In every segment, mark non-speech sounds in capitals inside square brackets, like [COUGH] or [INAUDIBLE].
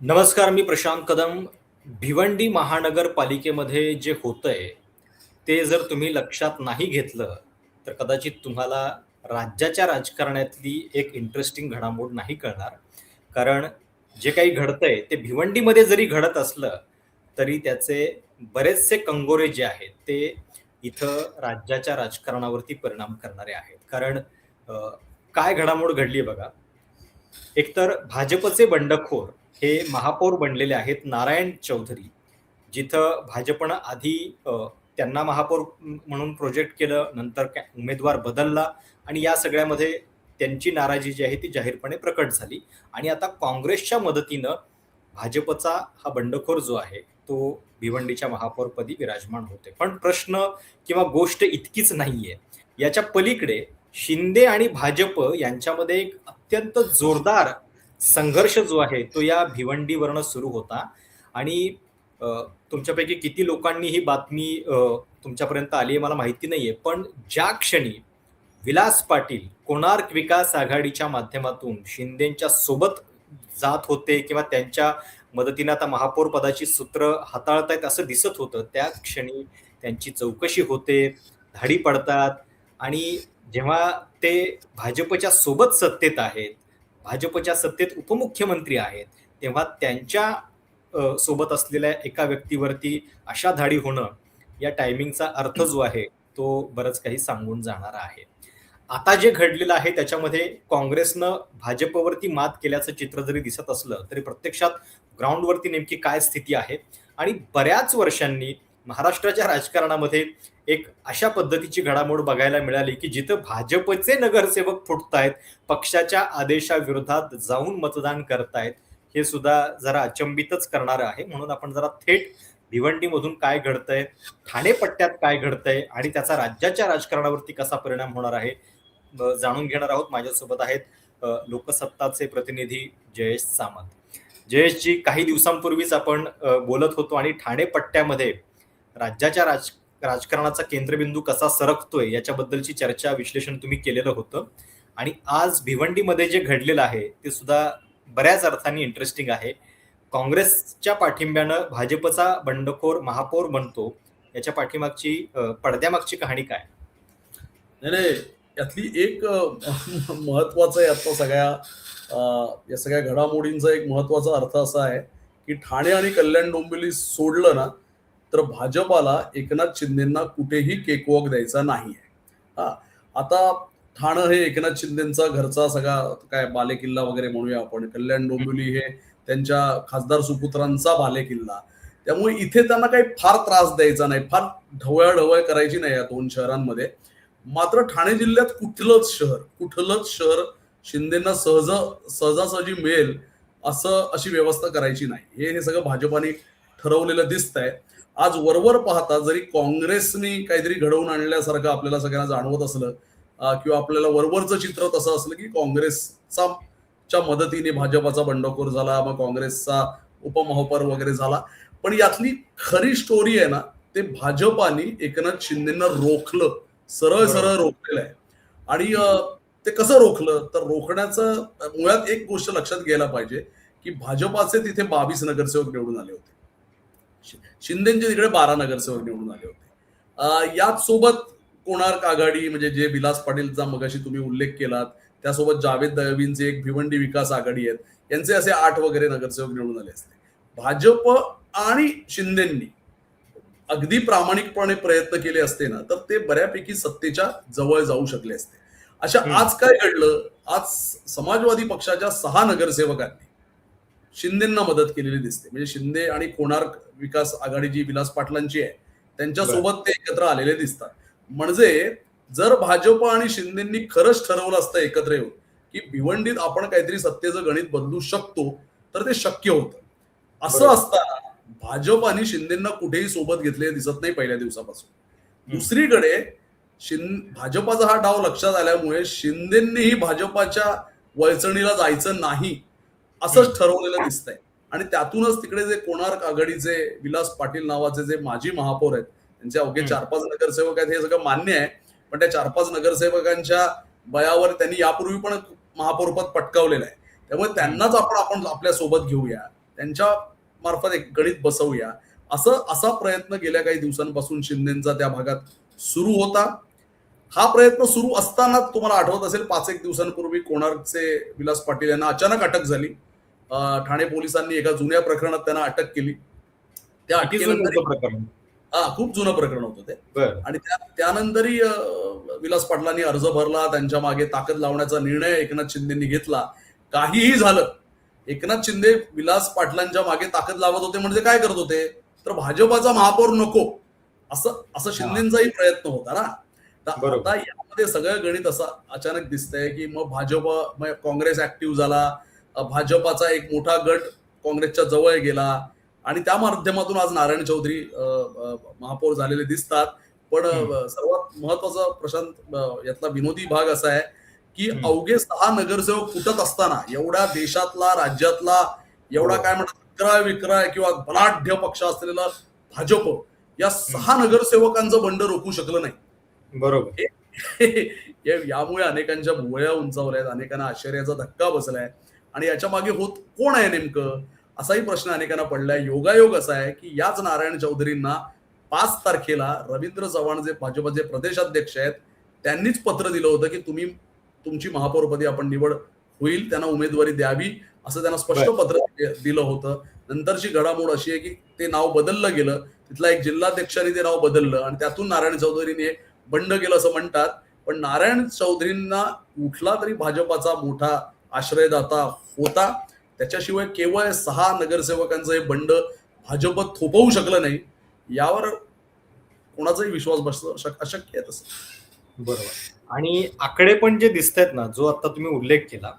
नमस्कार मी प्रशांत कदम. भिवंडी महानगरपालिकेमध्ये जे होतंय ते जर तुम्ही लक्षात नाही घेतलं तर कदाचित तुम्हाला राज्याच्या राजकारणातली एक इंटरेस्टिंग घडामोड नाही कळणार. कारण जे काही घडतंय ते भिवंडीमध्ये जरी घडत असलं तरी त्याचे बरेचसे कंगोरे जे आहेत ते इथं राज्याच्या राजकारणावरती परिणाम करणारे आहेत. कारण काय घडामोड घडली बघा. एकतर भाजपचे बंडखोर हे महापौर बनलेले आहेत नारायण चौधरी जिथं भाजपनं आधी त्यांना महापौर म्हणून प्रोजेक्ट केलं नंतर काय उमेदवार बदलला आणि या सगळ्यामध्ये त्यांची नाराजी जी आहे ती जाहीरपणे प्रकट झाली. आणि आता काँग्रेसच्या मदतीनं भाजपचा हा बंडखोर जो आहे तो भिवंडीच्या महापौरपदी विराजमान होते. पण प्रश्न किंवा गोष्ट इतकीच नाहीये. याच्या पलीकडे शिंदे आणि भाजप यांच्यामध्ये एक अत्यंत जोरदार संघर्ष जो आहे तो या भिवंडीवरनं सुरू होता. आणि तुमच्यापैकी किती लोकांनी ही बातमी तुमच्यापर्यंत आली आहे मला माहिती नाहीये. पण ज्या क्षणी विलास पाटील कोणार्क विकास आघाडीच्या माध्यमातून शिंदेच्या सोबत जात होते किंवा त्यांच्या मदतीने आता महापौर पदाची सूत्र हाताळतायत असं दिसत होतं त्या क्षणी त्यांची चौकशी होते धाडी पडतात. आणि जेव्हा ते भाजपच्या सोबत सत्तेत आहेत भाजपच्या सत्तेत उपमुख्यमंत्री आहेत तेव्हा त्यांच्यासोबत असलेल्या एका व्यक्तीवरती अशा धाडी होणं या टायमिंगचा अर्थ जो आहे तो बरंच काही सांगून जाणारा आहे. आता जे घडलेलं आहे त्याच्यामध्ये काँग्रेसनं भाजपवरती मात केल्याचं चित्र जरी दिसत असलं तरी प्रत्यक्षात ग्राउंडवरती नेमकी काय स्थिती आहे? आणि बऱ्याच वर्षांनी महाराष्ट्राच्या राजकारणामध्ये एक अशा पद्धतीची घडामोड बघायला मिळाली की जिथं भाजपचे नगरसेवक फुटतायत पक्षाच्या आदेशाविरोधात जाऊन मतदान करतायत हे सुद्धा जरा अचंबितच करणारं आहे. म्हणून आपण जरा थेट भिवंडीमधून काय घडतंय ठाणे पट्ट्यात काय घडतंय आणि त्याचा राज्याच्या राजकारणावरती कसा परिणाम होणार आहे जाणून घेणार आहोत. माझ्यासोबत आहेत लोकसत्ताचे प्रतिनिधी जयेश सामंत. जयेशजी काही दिवसांपूर्वीच आपण बोलत होतो आणि ठाणे पट्ट्यामध्ये राज्याच्या राज राजकारणाचा केंद्रबिंदू कसा सरकतोय याच्याबद्दलची चर्चा विश्लेषण तुम्ही केलेलं होतं. आणि आज भिवंडीमध्ये जे घडलेलं आहे ते सुद्धा बऱ्याच अर्थाने इंटरेस्टिंग आहे. काँग्रेसच्या पाठिंब्यानं भाजपचा बंडखोर महापौर बनतो. याच्या पाठीमागची पडद्यामागची कहाणी काय? नाही नाही. यातली एक अ, [LAUGHS] महत्वाचं यातलं सगळ्या या सगळ्या घडामोडींचा एक महत्त्वाचा अर्थ असा आहे की ठाणे आणि कल्याण डोंबिवली सोडलं ना तर भाजपाला एकनाथ शिंदेना कुठेही केकवॉक द्यायचा नाही हा. आता ठाणं हे एकनाथ शिंदेचा घरचा सगळा काय बालेकिल्ला वगैरे म्हणूया आपण. कल्याण डोंबिवली हे त्यांच्या खासदार सुपुत्रांचा बालेकिल्ला. त्यामुळे इथे त्यांना काही फार त्रास द्यायचा नाही. फार ढवळाढवळ करायची नाही या दोन शहरांमध्ये. मात्र ठाणे जिल्ह्यात कुठलंच शहर कुठलंच शहर शिंदेना सहज सहजासहजी मिळेल असं अशी व्यवस्था करायची नाही. हे हे सगळं भाजपाने ठरवलेलं दिसतंय. आज वरवर पाहता जरी काँग्रेसनी काहीतरी घडवून आणल्यासारखं आपल्याला सगळ्यांना जाणवत असलं किंवा आपल्याला वरवरचं चित्र तसं असलं की काँग्रेसचा च्या मदतीने भाजपाचा बंडखोर झाला मग काँग्रेसचा उपमहापौर वगैरे झाला. पण यातली खरी स्टोरी आहे ना ते भाजपाने एकनाथ शिंदेना रोखलं. सरळ सरळ रोखलेलं आहे. आणि ते कसं रोखलं? तर रोखण्याचं मुळात एक गोष्ट लक्षात घ्यायला पाहिजे की भाजपाचे तिथे बावीस नगरसेवक निवडून आले होते. शिंदेचे तिकडे बारा नगरसेवक निवडून आले होते. याच सोबत कोणार्क आघाडी म्हणजे जे विलास पाटीलचा मगाशी तुम्ही उल्लेख केलात त्यासोबत जावेद दळवींचे एक भिवंडी विकास आघाडी आहेत यांचे असे आठ वगैरे नगरसेवक निवडून आले असते भाजप आणि शिंदेंनी अगदी प्रामाणिकपणे प्रयत्न केले असते ना तर ते बऱ्यापैकी सत्तेच्या जवळ जाऊ शकले असते. अशा. आज काय घडलं? आज समाजवादी पक्षाच्या सहा नगरसेवकांनी शिंदेना मदत केलेली दिसते. म्हणजे शिंदे आणि कोणार्क विकास आघाडी जी विलास पाटलांची आहे त्यांच्यासोबत ते एकत्र आलेले दिसतात. म्हणजे जर भाजप आणि शिंदेनी खरंच ठरवलं असतं एकत्र येऊन की भिवंडीत आपण काहीतरी सत्तेचं गणित बदलू शकतो तर ते शक्य होतं. असं. असताना भाजप आणि शिंदेना कुठेही सोबत घेतले दिसत नाही पहिल्या दिवसापासून. दुसरीकडे शिं भाजपाचा हा डाव लक्षात आल्यामुळे शिंदेंनीही भाजपाच्या वळचणीला जायचं नाही असंच ठरवलेलं दिसतंय. आणि त्यातूनच तिकडे जे कोणार्क आघाडीचे विलास पाटील नावाचे जे माजी महापौर आहेत त्यांचे अवघे. चार पाच नगरसेवक आहेत हे सगळं मान्य आहे. पण त्या चार पाच नगरसेवकांच्या बयावर त्यांनी यापूर्वी पण महापौरपद पटकावलेलं आहे. त्यामुळे त्यांनाच आपण आपण आपल्यासोबत घेऊया. त्यांच्या मार्फत एक गणित बसवूया. असं असा प्रयत्न गेल्या काही दिवसांपासून शिंदेचा त्या भागात सुरू होता. हा प्रयत्न सुरू असतानाच तुम्हाला आठवत असेल पाच एक दिवसांपूर्वी कोणार्कचे विलास पाटील यांना अचानक अटक झाली. ठाणे पोलिसांनी एका जुन्या प्रकरणात त्यांना अटक केली. त्या अटकेनंतर प्रकरण? हा खूप जुनं प्रकरण होतं ते. आणि त्या त्यानंतरही विलास पाटलांनी अर्ज भरला त्यांच्या मागे ताकद लावण्याचा निर्णय एकनाथ शिंदेनी घेतला. काहीही झालं एकनाथ शिंदे विलास पाटलांच्या मागे ताकद लावत होते म्हणजे काय करत होते? तर भाजपाचा महापौर नको. असं असं शिंदेचाही प्रयत्न होता ना. तर. आता यामध्ये सगळं गणित असं अचानक दिसतंय की मग भाजप मग काँग्रेस ऍक्टिव्ह झाला. भाजपाचा एक मोठा गट काँग्रेसच्या जवळ गेला. आणि त्या माध्यमातून आज नारायण चौधरी महापौर झालेले दिसतात. पण सर्वात महत्त्वाचा प्रशांत यातला विनोदी भाग असा आहे की. अवघे सहा नगरसेवक फुटत असताना एवढ्या देशातला राज्यातला एवढा हो. काय म्हणतात अकरा विक्राय किंवा बलाढ्य पक्ष असलेला भाजप या सहा नगरसेवकांचं बंड रोखू शकलं नाही. बरोबर. यामुळे अनेकांच्या भुवया उंचावल्या आहेत अनेकांना आश्चर्याचा धक्का बसलाय. आणि याच्या मागे होत कोण आहे नेमकं? असाही प्रश्न अनेकांना पडलाय. योगायोग असा आहे की याच नारायण चौधरींना पाच तारखेला रवींद्र चव्हाण जे भाजपचे प्रदेशाध्यक्ष आहेत त्यांनीच पत्र दिलं होतं की तुम्ही तुमची महापौरपदी आपण निवड होईल त्यांना उमेदवारी द्यावी असं त्यांना स्पष्ट पत्र दिलं होतं. नंतरची घडामोड अशी आहे की ते नाव बदललं गेलं. तिथला एक जिल्हाध्यक्षांनी ते नाव बदललं आणि त्यातून नारायण चौधरीने बंड केलं असं म्हणतात. पण नारायण चौधरींना कुठला तरी भाजपाचा मोठा आश्रयदाता होता. त्याच्याशिवाय केवळ सहा नगरसेवकांचं हे बंड भाजप थोपवू शकलं नाही. यावर कोणाचाही विश्वास बसणं शक- अशक्य आहे तसं. बरोबर. आणि आकडे पण जे दिसत आहेत ना जो आता तुम्ही उल्लेख केला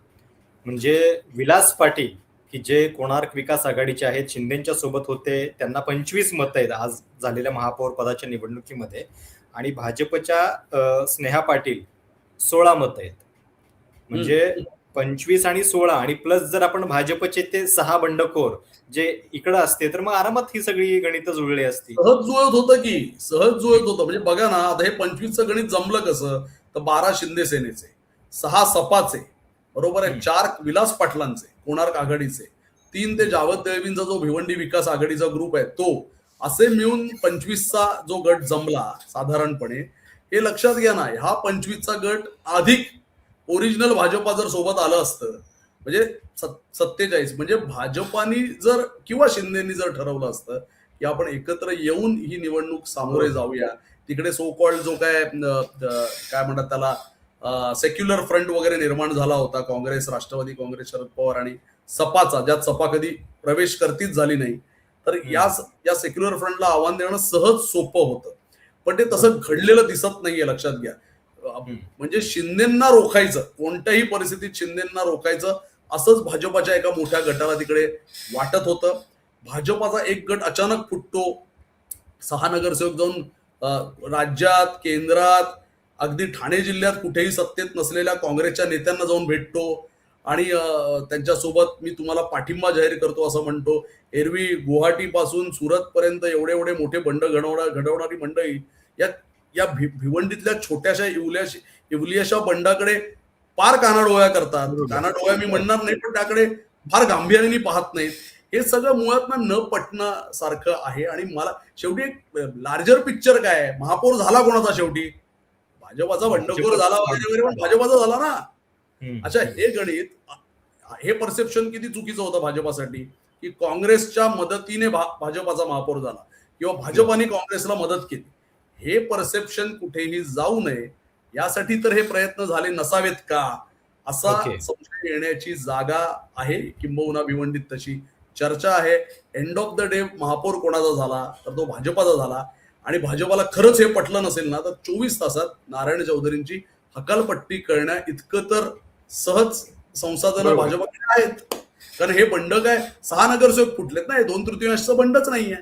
म्हणजे विलास पाटील की जे कोणार्क विकास आघाडीचे आहेत शिंदेच्या सोबत होते त्यांना पंचवीस मतं आहेत आज झालेल्या महापौर पदाच्या निवडणुकीमध्ये. आणि भाजपच्या स्नेहा पाटील सोळा मतं आहेत. म्हणजे पंचवीस आणि सोळा आणि प्लस जर आपण भाजपचे ते सहा बंडखोर जे इकडं असते तर मग आरामात ही सगळी गणित जुळली असती. सहज जुळत होतं की सहज जुळत होतं. म्हणजे बघा ना आता हे पंचवीसचं गणित जमलं कसं? तर बारा शिंदे सेनेचे सहा सपाचे बरोबर आहे. चार विलास पाटलांचे कोणार्क आघाडीचे. तीन ते जावत दळवींचा जो भिवंडी विकास आघाडीचा ग्रुप आहे तो. असे मिळून पंचवीसचा जो गट जमला साधारणपणे हे लक्षात घ्या ना हा पंचवीसचा गट अधिक ओरिजिनल भाजपा जर सोबत आलं असतं म्हणजे सत्तेचाळीस म्हणजे भाजपानी जर किंवा शिंदेनी जर ठरवलं असतं की आपण एकत्र येऊन ही निवडणूक सामोरे जाऊया. तिकडे सो कॉल्ड जो काय काय म्हणतात त्याला सेक्युलर फ्रंट वगैरे निर्माण झाला होता काँग्रेस राष्ट्रवादी काँग्रेस शरद पवार आणि सपाचा ज्यात सपा कधी प्रवेश करतीच झाली नाही. तर या या सेक्युलर फ्रंटला आव्हान देणं सहज सोपं होतं. पण ते तसं घडलेलं दिसत नाहीये लक्षात घ्या. म्हणजे शिंदेना रोखायचं कोणत्याही परिस्थितीत शिंदेना रोखायचं असंच भाजपाच्या एका मोठ्या गटाला तिकडे वाटत होतं. भाजपाचा एक गट अचानक फुटतो. सहा नगरसेवक जाऊन राज्यात केंद्रात अगदी ठाणे जिल्ह्यात कुठेही सत्तेत नसलेल्या काँग्रेसच्या नेत्यांना जाऊन भेटतो. आणि त्यांच्यासोबत मी तुम्हाला पाठिंबा जाहीर करतो असं म्हणतो. एरवी गुवाहाटीपासून सुरतपर्यंत एवढे एवढे मोठे बंड घडवणार घडवणारी मंडळी या या भी- भिवंडीतल्या छोट्याशा इवल्याशा इवलियाशा बंडाकडे फार कानाडोळ्या करतात. कानाडोळ्या मी म्हणणार नाही पण त्याकडे फार गांभीर्याने पाहत नाहीत. हे सगळं मुळात न पटणं सारखं आहे. आणि मला शेवटी एक लार्जर पिक्चर काय आहे? महापौर झाला कोणाचा शेवटी? भाजपाचा बंडखोर झाला वगैरे पण भाजपाचा झाला ना. अच्छा हे गणित हे परसेप्शन किती चुकीचं होतं भाजपासाठी? की काँग्रेसच्या मदतीने भाजपाचा महापौर झाला. किंवा भाजपाने काँग्रेसला मदत केली. हे परसेप्शन कुठेही जाऊ नये. यासाठी तर हे प्रयत्न झाले नसावेत का? असा Okay. संशय येण्याची जागा आहे. किंबहुना भिवंडीत तशी चर्चा आहे. एंड ऑफ द डे महापौर कोणाचा झाला तर तो भाजपाचा झाला. आणि भाजपाला खरंच हे पटलं नसेल ना तर चोवीस तासात नारायण चौधरींची हकालपट्टी करण्या इतकं तर सहज संसाधनं. भाजपाकडे आहेत. कारण हे बंड काय? सहा नगरसेवक फुटलेत ना हे दोन तृतीयांशचं बंडच नाहीये.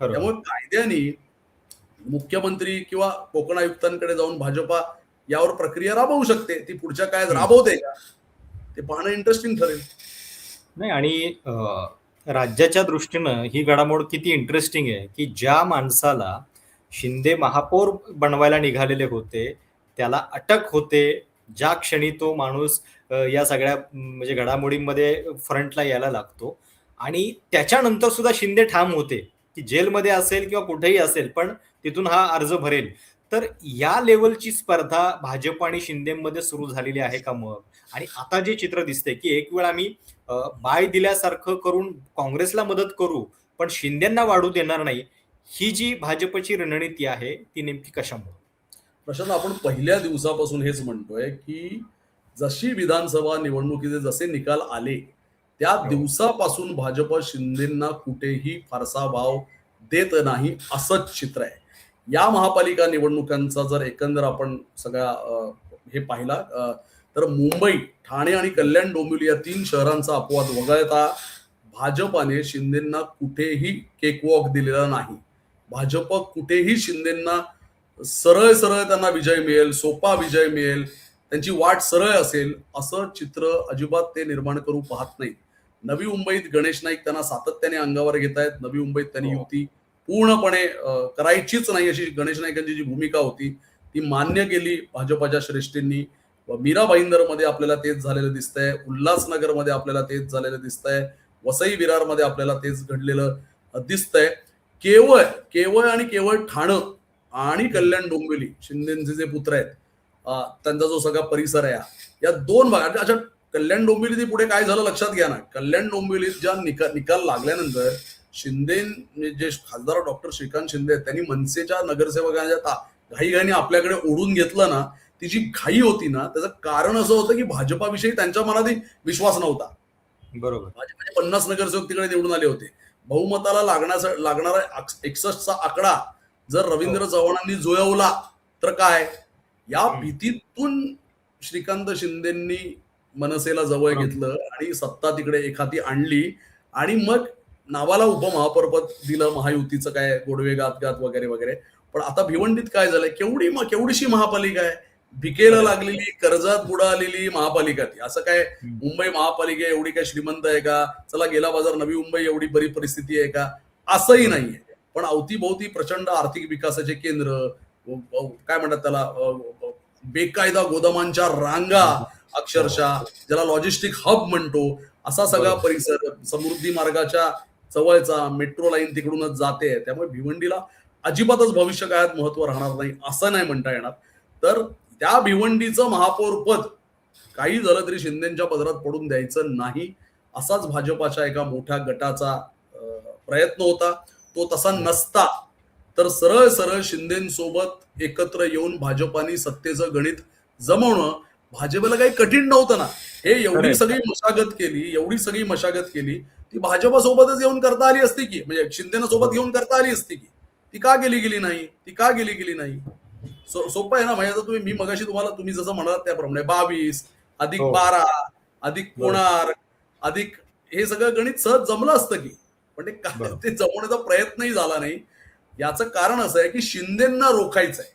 त्यामुळे कायद्याने मुख्यमंत्री किंवा कोकण आयुक्तांकडे जाऊन भाजपा यावर प्रक्रिया राबवू शकते ती पुढच्या काळात राबवते का? ते पाहणं इंटरेस्टिंग ठरेल. नाही आणि राज्याच्या दृष्टीनं ही घडामोड किती इंटरेस्टिंग आहे की ज्या माणसाला शिंदे महापौर बनवायला निघालेले होते त्याला अटक होते ज्या क्षणी तो माणूस या सगळ्या म्हणजे घडामोडींमध्ये फ्रंटला यायला लागतो. आणि त्याच्यानंतर सुद्धा शिंदे ठाम होते की जेलमध्ये असेल किंवा कुठेही असेल पण तिथून हा अर्ज भरेल. तर या लेवलची स्पर्धा भाजप आणि शिंदेमध्ये सुरू झालेली आहे का मग? आणि आता जे चित्र दिसतंय की एक वेळ आम्ही बाय दिल्यासारखं करून काँग्रेसला मदत करू पण शिंदेना वाढू देणार नाही ही जी भाजपची रणनीती आहे ती नेमकी कशामुळे? प्रशांत आपण पहिल्या दिवसापासून हेच म्हणतोय की जशी विधानसभा निवडणुकीचे जसे निकाल आले त्या हो. दिवसापासून भाजप शिंदेना कुठेही फारसा भाव देत नाही असंच चित्र आहे. या महापालिका निवडणुकांचा जर एकंदर आपण सगळ्या हे पाहिला तर मुंबई ठाणे आणि कल्याण डोंबिवली या तीन शहरांचा अपवाद वगळता भाजपाने शिंदेना कुठेही केकवॉक दिलेला नाही. भाजप कुठेही शिंदेना सरळ सरळ त्यांना विजय मिळेल सोपा विजय मिळेल त्यांची वाट सरळ असेल असं चित्र अजिबात ते निर्माण करू पाहत नाहीत. नवी मुंबईत गणेश नाईक त्यांना सातत्याने अंगावर घेत आहेत नवी मुंबईत त्यांनी हो. युती पूर्णपणे करायचीच नाही अशी गणेश नाईकांची जी भूमिका होती ती मान्य केली भाजपाच्या श्रेष्ठींनी. व मीरा भाईंदरमध्ये आपल्याला तेच झालेलं दिसतंय उल्हासनगरमध्ये आपल्याला तेच झालेलं दिसतंय वसई विरारमध्ये आपल्याला तेच घडलेलं दिसतंय. केवळ केवळ आणि केवळ ठाणं आणि कल्याण डोंबिवली शिंदेचे जे पुत्र आहेत त्यांचा जो सगळा परिसर आहे या दोन भागात अच्छा कल्याण डोंबिवली पुढे काय झालं लक्षात घ्या ना. कल्याण डोंबिवलीत ज्या निकाल निकाल लागल्यानंतर शिंदे जे खासदार डॉक्टर श्रीकांत शिंदे आहेत, त्यांनी मनसेच्या नगरसेवकांच्या ता- घाईघाईने आपल्याकडे ओढून घेतलं ना ती जी घाई होती ना त्याचं कारण असं होतं की भाजपाविषयी त्यांच्या मनात विश्वास नव्हता. बरोबर. भाजपचे पन्नास नगरसेवक तिकडे निवडून आले होते. बहुमताला लागण्याचा लागणारा एकसष्टचा आकडा जर रवींद्र चव्हाणांनी जुळवला तर काय? या. भीतीतून श्रीकांत शिंदेंनी मनसेला जवळ. घेतलं आणि सत्ता तिकडे एखादी आणली आणि मग नावाला उपमहापौरपद दिलं महायुतीचं काय गोडवे गात गात वगैरे वगैरे. पण आता भिवंडीत काय झालंय? केवढी म- केवढीशी महापालिका आहे? भिकेला लागलेली कर्जात बुडा आलेली महापालिका ती. असं काय. मुंबई महापालिका एवढी काय श्रीमंत आहे का? चला गेला बाजार नवी मुंबई एवढी बरी परिस्थिती आहे का? असंही नाहीये पण अवतीभोवती प्रचंड आर्थिक विकासाचे केंद्र काय म्हणतात त्याला बेकायदा गोदामांच्या रांगा अक्षरशः ज्याला लॉजिस्टिक हब म्हणतो असा सगळा. परिसर समृद्धी मार्गाच्या जवळचा मेट्रो लाईन तिकडूनच जाते. त्यामुळे भिवंडीला अजिबातच भविष्य काळात महत्त्व राहणार नाही असं नाही म्हणता येणार. तर त्या भिवंडीचं महापौर पद काही झालं तरी शिंदेच्या पदरात पडून द्यायचं नाही असाच भाजपाच्या एका मोठ्या गटाचा प्रयत्न होता. तो तसा नसता. तर सरळ सरळ शिंदेसोबत एकत्र येऊन भाजपाने सत्तेचं गणित जमवणं भाजपला काही कठीण नव्हतं ना. हे एवढी. सगळी मशागत केली एवढी सगळी मशागत केली ती भाजपासोबतच येऊन करता आली असती की? म्हणजे शिंदेना सोबत घेऊन करता आली असती की? ती का गेली गेली नाही? ती का गेली गेली नाही? सो- सोपं आहे ना म्हणजे तुम्ही मी मगाशी तुम्हाला तुम्ही जसं म्हणालात त्याप्रमाणे बावीस अधिक हो. बारा अधिक कोणार अधिक हे सगळं गणित सहज जमलं असतं की? पण ते. ते जमवण्याचा प्रयत्नही झाला नाही. याचं कारण असं आहे की शिंदेना रोखायचं आहे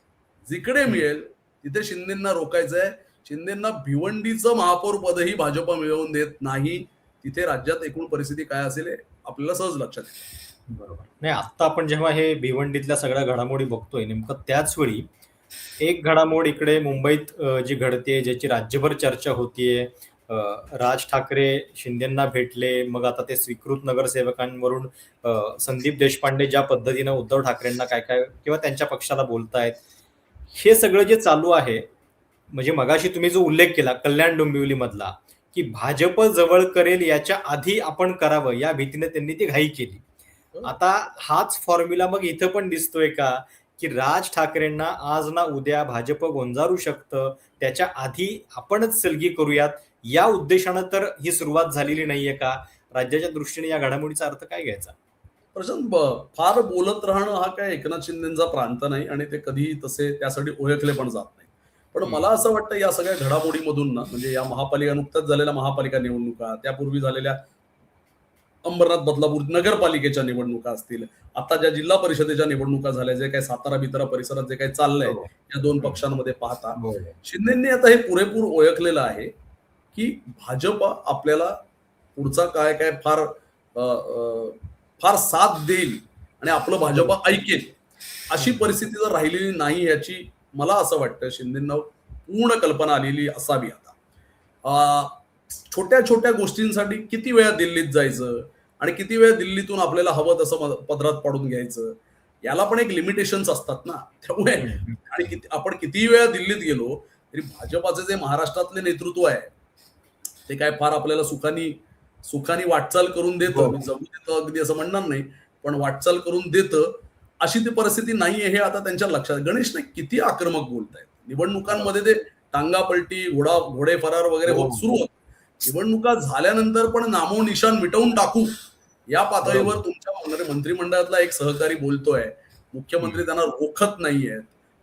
जिकडे मिळेल तिथे शिंदेना रोखायचं आहे शिंदेना भिवंडीचं महापौर पदही भाजप मिळवून देत नाही. तिथे राज्यात एकूण परिस्थिती काय असेल आपल्याला सहज लक्षात येईल बरोबर. नाही आता आपण जेव्हा हे भिवंडीतल्या सगळ्या घडामोडी बघतोय नेमकं त्याच वेळी एक घडामोड इकडे मुंबईत जी घडते ज्याची राज्यभर चर्चा होतीये राज ठाकरे शिंदेना भेटले मग आता ते स्वीकृत नगरसेवकांवरून संदीप देशपांडे ज्या पद्धतीनं उद्धव ठाकरेंना काय काय किंवा त्यांच्या पक्षाला बोलतायत हे सगळं जे चालू आहे म्हणजे मगाशी तुम्ही जो उल्लेख केला कल्याण डोंबिवली मधला की भाजप जवळ करेल याच्या आधी आपण करावं या भीतीने त्यांनी ती घाई केली. आता हाच फॉर्म्युला मग इथं पण दिसतोय का की राज ठाकरेंना आज ना उद्या भाजप गोंजारू शकतं त्याच्या आधी आपणच सलगी करूयात या उद्देशानं तर ही सुरुवात झालेली नाहीये का? राज्याच्या दृष्टीने या घडामोडीचा अर्थ काय घ्यायचा? प्रशांत फार बोलत राहणं हा काय एकनाथ शिंदेचा प्रांत नाही आणि ते कधीही तसे त्यासाठी ओळखले पण जात नाही. पण. मला असं वाटतं या सगळ्या घडामोडीमधून ना म्हणजे या महापालिका नुकत्याच झालेल्या महापालिका निवडणुका त्यापूर्वी झालेल्या अंबरनाथ बदलापूर नगरपालिकेच्या निवडणुका असतील आता ज्या जिल्हा परिषदेच्या निवडणुका झाल्या जे काही सातारा बितारा परिसरात जे काही चाललंय या दोन पक्षांमध्ये पाहता शिंदेंनी आता हे पुरेपूर ओळखलेलं आहे की भाजप आपल्याला पुढचा काय काय फार फार साथ देईल आणि आपलं भाजप ऐकेल अशी परिस्थिती जर राहिलेली नाही याची मला असं वाटतं शिंदेना पूर्ण कल्पना आलेली असावी आता. छोट्या छोट्या गोष्टींसाठी किती वेळा दिल्लीत जायचं आणि किती वेळ दिल्लीतून आपल्याला हवं तसं पदरात पाडून घ्यायचं याला पण एक लिमिटेशन्स असतात ना. त्यामुळे आणि किती आपण कितीही वेळा दिल्लीत गेलो तरी भाजपाचे जे महाराष्ट्रातले नेतृत्व आहे ते काय फार आपल्याला सुखानी सुखानी वाटचाल करून देतं. हो. मी जगू देतं अगदी असं म्हणणार नाही पण वाटचाल करून देतं. अशी ती परिस्थिती नाहीये हे आता त्यांच्या लक्षात. गणेश नाही किती आक्रमक बोलत आहेत निवडणुकांमध्ये ते टांगा पलटी घोडा घोडे फरार वगैरे होत हो. सुरू होत. निवडणुका झाल्यानंतर पण नामो निशान मिटवून टाकू. या पातळीवर. तुमच्या मंत्रिमंडळातला एक सहकारी बोलतोय. मुख्यमंत्री त्यांना रोखत नाहीयेत.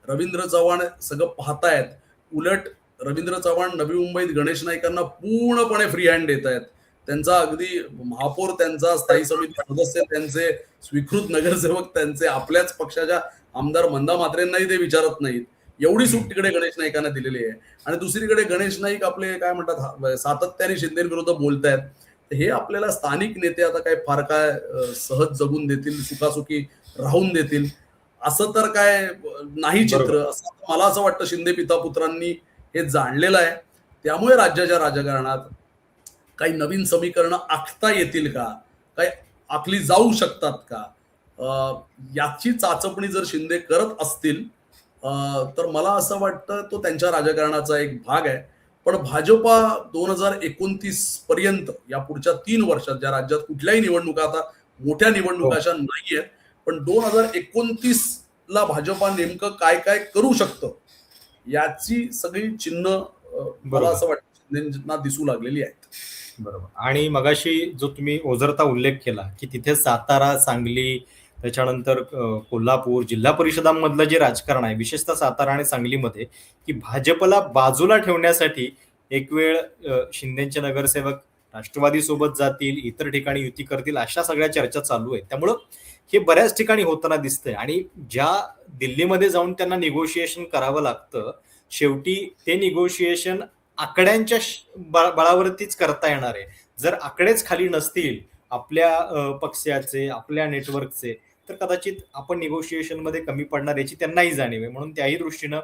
रवींद्र चव्हाण सगळं पाहतायत. उलट रवींद्र चव्हाण नवी मुंबईत गणेश नाईकांना पूर्णपणे फ्री हँड देत आहेत त्यांचा अगदी महापौर त्यांचा स्थायी समिती सदस्य त्यांचे स्वीकृत नगरसेवक त्यांचे आपल्याच पक्षाच्या आमदार मंदा मात्रेंनाही ते विचारत नाहीत. एवढी सूट तिकडे गणेश नाईकांना दिलेली आहे. आणि दुसरीकडे गणेश नाईक आपले काय म्हणतात सातत्याने शिंदेविरुद्ध बोलतायत. हे आपल्याला स्थानिक नेते आता काय फार काय सहज जगून देतील सुखासुखी राहून देतील असं तर काय नाही चित्र. असं मला असं वाटतं शिंदे पिता पुत्रांनी हे जाणलेलं आहे. त्यामुळे राज्याच्या राजकारणात काही नवीन समीकरणं आखता येतील का? काही आखली जाऊ शकतात का? याची चाचपणी जर शिंदे करत असतील तर मला असं वाटतं तो त्यांच्या राजकारणाचा एक भाग आहे. पण भाजपा दोन हजार एकोणतीस पर्यंत या पुढच्या तीन वर्षात ज्या राज्यात कुठल्याही निवडणुका आता मोठ्या निवडणुका हो. अशा नाहीयेत पण दोन हजार एकोणतीस ला भाजपा नेमकं काय काय करू शकतं? याची सगळी चिन्ह मला. असं वाटतं दिसू लागलेली आहेत. बरोबर. आणि मगाशी जो तुम्ही ओझरता उल्लेख केला की तिथे सातारा सांगली त्याच्यानंतर कोल्हापूर जिल्हा परिषदांमधलं जे राजकारण आहे विशेषतः सातारा आणि सांगलीमध्ये की भाजपला बाजूला ठेवण्यासाठी एक वेळ शिंदेचे नगरसेवक राष्ट्रवादी सोबत जातील इतर ठिकाणी युती करतील अशा सगळ्या चर्चा चालू आहेत. त्यामुळं हे बऱ्याच ठिकाणी होताना दिसतंय. आणि ज्या दिल्लीमध्ये जाऊन त्यांना निगोशिएशन करावं लागतं शेवटी ते निगोशिएशन आकड्यांच्या श- बळावरतीच करता येणार आहे. जर आकडेच खाली नसतील आपल्या पक्षाचे आपल्या नेटवर्कचे तर कदाचित आपण निगोशिएशनमध्ये कमी पडणार याची त्यांनाही जाणीव आहे. म्हणून त्याही दृष्टीनं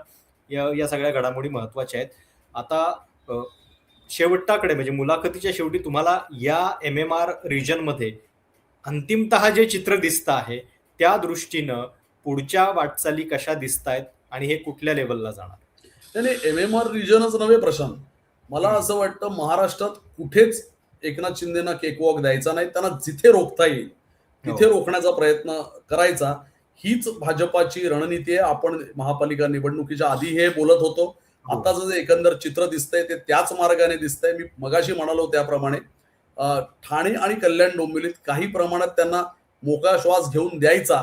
या या सगळ्या घडामोडी महत्त्वाच्या आहेत. आता शेवटाकडे म्हणजे मुलाखतीच्या शेवटी तुम्हाला या एम एम आर रिजनमध्ये अंतिमतः जे चित्र दिसतं आहे त्या दृष्टीनं पुढच्या वाटचाली कशा दिसत आहेत आणि हे कुठल्या लेवलला जाणार? नाही एम एम आर रिजनच नव्हे प्रशांत. मला असं वाटतं महाराष्ट्रात कुठेच एकनाथ शिंदेना केकवॉक द्यायचा नाही त्यांना जिथे रोखता येईल तिथे हो. रोखण्याचा प्रयत्न करायचा. हीच भाजपाची रणनीती आहे. आपण महापालिका निवडणुकीच्या आधी हे बोलत होतो. हो. आताचं जे एकंदर चित्र दिसतंय ते त्याच मार्गाने दिसतंय. मी मगाशी म्हणालो त्याप्रमाणे ठाणे आणि कल्याण डोंबिवलीत काही प्रमाणात त्यांना मोकळा श्वास घेऊन द्यायचा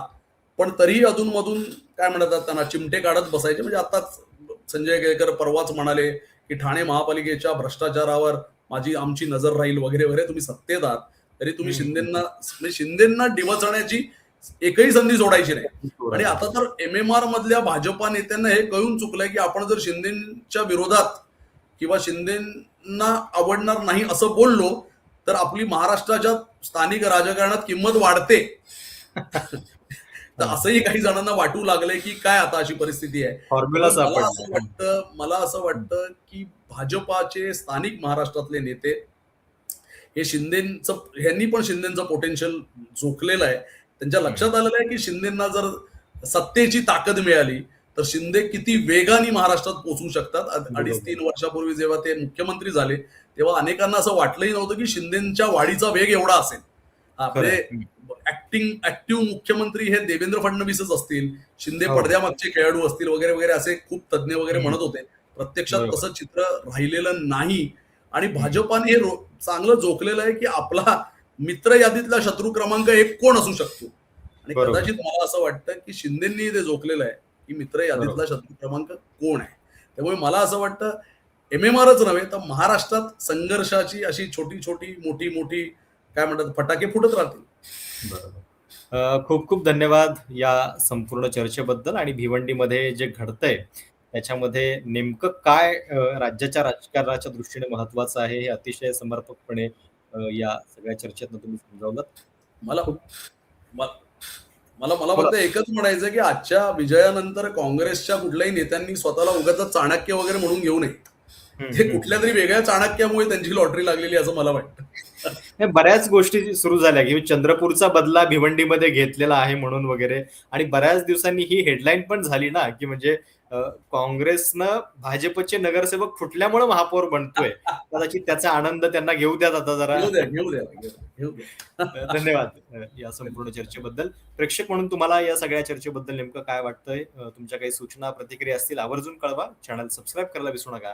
पण तरीही अधूनमधून काय म्हणतात त्यांना चिमटे काढत बसायचे. म्हणजे आताच संजय केळकर परवाच म्हणाले की ठाणे महापालिकेच्या भ्रष्टाचारावर माझी आमची नजर राहील वगैरे वगैरे. तुम्ही सत्तेत आहात तरी तुम्ही हम्म. शिंदेना म्हणजे शिंदेना डिवचण्याची एकही संधी सोडायची नाही. आणि आता तर एम एम आर मधल्या भाजपा नेत्यांना हे कळून चुकलंय की आपण जर शिंदेच्या विरोधात किंवा शिंदेना आवडणार नाही असं बोललो तर आपली महाराष्ट्राच्या स्थानिक राजकारणात किंमत वाढते. [LAUGHS] तर असंही काही जणांना वाटू लागलंय की काय आता अशी परिस्थिती आहे. फॉर्म्युला मला असं वाटतं मला असं वाटतं की भाजपाचे स्थानिक महाराष्ट्रातले नेते हे शिंदेचं ह्यांनी पण शिंदेचं पोटेन्शियल झोकलेलं आहे. त्यांच्या लक्षात आलेलं आहे की शिंदेना जर सत्तेची ताकद मिळाली तर शिंदे किती वेगाने महाराष्ट्रात पोहोचू शकतात. अडीच तीन वर्षापूर्वी जेव्हा ते मुख्यमंत्री झाले तेव्हा अनेकांना असं वाटलंही नव्हतं की शिंदेच्या वाढीचा वेग एवढा असेल. आपले खरं. ऍक्टिंग ऍक्टिव्ह मुख्यमंत्री हे देवेंद्र फडणवीसच असतील शिंदे हो. पडद्यामागचे खेळाडू असतील वगैरे वगैरे असे खूप तज्ज्ञ वगैरे. म्हणत होते प्रत्यक्षात. तसं चित्र राहिलेलं नाही आणि भाजपाने हे चांगलं झोकलेलं आहे की आपला मित्र यादीतला शत्रू क्रमांक एक कोण असू शकतो आणि. कदाचित मला असं वाटतं की शिंदेनी ते झोकलेलं आहे की मित्र यादीतला शत्रू क्रमांक कोण आहे त्यामुळे मला असं वाटतं एम एम आरच नव्हे तर महाराष्ट्रात संघर्षाची अशी छोटी छोटी मोठी मोठी काय म्हणतात फटाके फुटत राहतील बरोबर. अ, खूप खूप धन्यवाद या संपूर्ण चर्चेबद्दल आणि भिवंडीमध्ये जे घडतंय त्याच्यामध्ये नेमकं काय अ, राज्याच्या राजकारणाच्या दृष्टीने महत्वाचं आहे हे अतिशय समर्पकपणे अ, या सगळ्या चर्चेतनं तुम्ही समजावलं मला म- मला मला फक्त एकच म्हणायचं की आजच्या विजयानंतर काँग्रेसच्या कुठल्याही नेत्यांनी स्वतःला उगाच चाणक्य वगैरे म्हणून घेऊ नये. ते हम्म. कुठल्या तरी वेगळ्या चाणक्यामुळे त्यांची लॉटरी लागलेली असं मला वाटतं. हे बऱ्याच गोष्टी सुरू झाल्या की चंद्रपूरचा बदला भिवंडीमध्ये घेतलेला आहे म्हणून वगैरे. आणि बऱ्याच दिवसांनी ही हेडलाईन पण झाली ना की म्हणजे काँग्रेसनं भाजपचे नगरसेवक फुटल्यामुळे महापौर बनतोय. कदाचित त्याचा आनंद त्यांना घेऊ द्यात आता जरा. द्या द्या द्या, द्या. धन्यवाद. या संपूर्ण चर्चेबद्दल. प्रेक्षक म्हणून तुम्हाला या सगळ्या चर्चेबद्दल नेमकं काय वाटतंय? तुमच्या काही सूचना प्रतिक्रिया असतील आवर्जून कळवा. चॅनल सबस्क्राईब करायला विसरू नका.